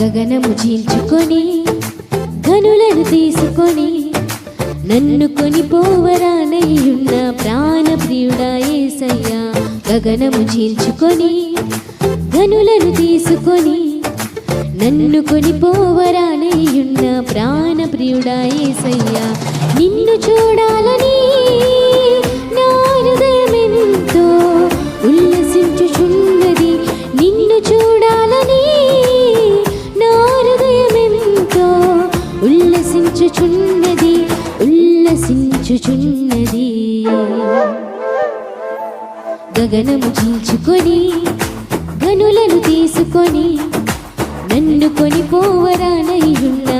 గగనము చీల్చుకొని గనులను తీసుకొని నన్ను కొని పోవరానయ్యున్న ప్రాణ ప్రియుడా ఏసయ్యా. గగనము చీల్చుకొని గనులను తీసుకొని నన్ను కొని పోవరానయ్యున్న ప్రాణ ప్రియుడా ఏసయ్యా. నిన్ను చూడా ఉల్లసించుచున్నది ఉల్లసించుచున్నది. గగనము చీల్చుకొని గనులను తీసుకొని నన్ను కొనిపోవరానయ్యున్న